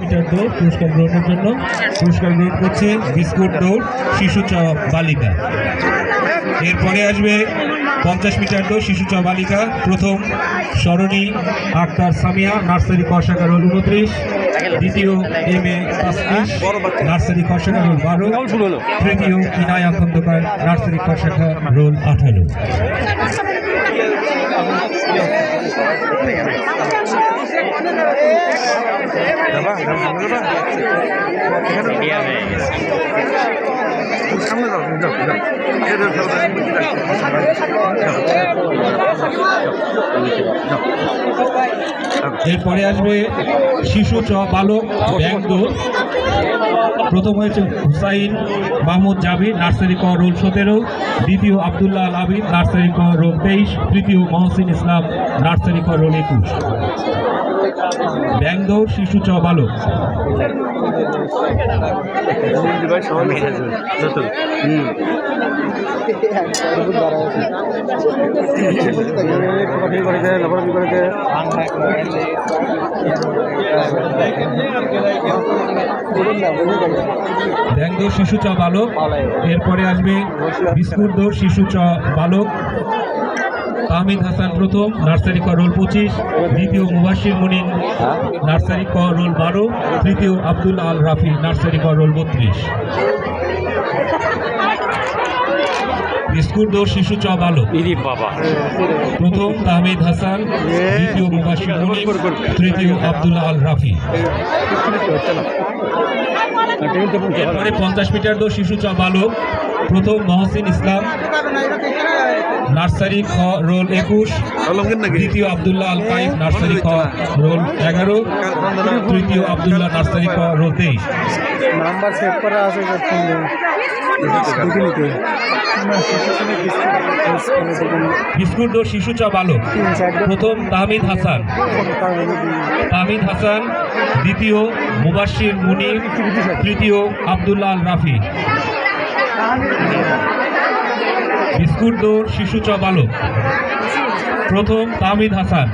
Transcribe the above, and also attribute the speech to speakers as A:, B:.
A: Metre দৌড়, পুরস্কার গ্রহণের জন্য পুরস্কার গ্রহণ করছে বিস্কুট দৌড়, শিশু চ বালিকা। এরপরে আসবে পঞ্চাশ মিটার দৌড়, শিশু চ বালিকা, প্রথম সরণী আক্তার সামিয়া, নার্সারি কষাকা রোল উনত্রিশ, দ্বিতীয় এম এ নার্সারি কষাকা রোল বারো, তৃতীয় ইনায়া খন্দকার নার্সারি কষাকা রোল আঠারো। এরপরে আসবে শিশু চ বালক ব্যাংক প্রথম হয়েছে হুসাইন মাহমুদ জাবির, নার্সারি ক রোল সতেরো। দ্বিতীয় আবদুল্লাহ আল আবিদ নার্সারি ক রোল তেইশ। তৃতীয় মহসিন ইসলাম, নার্সারি ক রোল একুশ। ব্যাংক শিশু চ বালক
B: ভাই সবাই মিলে আসবে। যত। হুম। ফটোগ্রাফি করেছে লাফালাফি করেছে
A: ব্যাংক দৌড় শিশু চ বালক এরপরে আসবে বিস্কুট দৌড় শিশু চ বালক তাহমিদ হাসান প্রথম নার্সারি ক রোল পঁচিশ দ্বিতীয় মুবাসির মুনিন নার্সারি ক রোল বারো তৃতীয় আব্দুল আল রাফি নার্সারি ক রোল বত্রিশ। বিস্কুট দৌড় শিশু চ বালক।
C: ইরি বাবা।
A: প্রথম তাহমিদ হাসান দ্বিতীয় মুবাসির মুনিন তৃতীয় আব্দুল্লাহ আল রাফি। এরপরে পঞ্চাশ মিটার দৌড় শিশু চ বালক। প্রথম মহসিন ইসলাম। নার্সারি খ রোল একুশ। দ্বিতীয় আবদুল্লাহ আল কাইফ নার্সারি খ রোল এগারো। তৃতীয় আবদুল্লাহ নার্সারি খ রোল তেইশ।
B: নাম্বার সেভ করা আছে
A: বিস্কুট দৌড় শিশু চ বালক। প্রথম তাহমিদ হাসান। তাহমিদ হাসান দ্বিতীয় মুবাশির মুনির তৃতীয় আবদুল্লাহ আল রাফি। বিস্কুট দৌড় শিশু চ প্রথম তাহমিদ হাসান।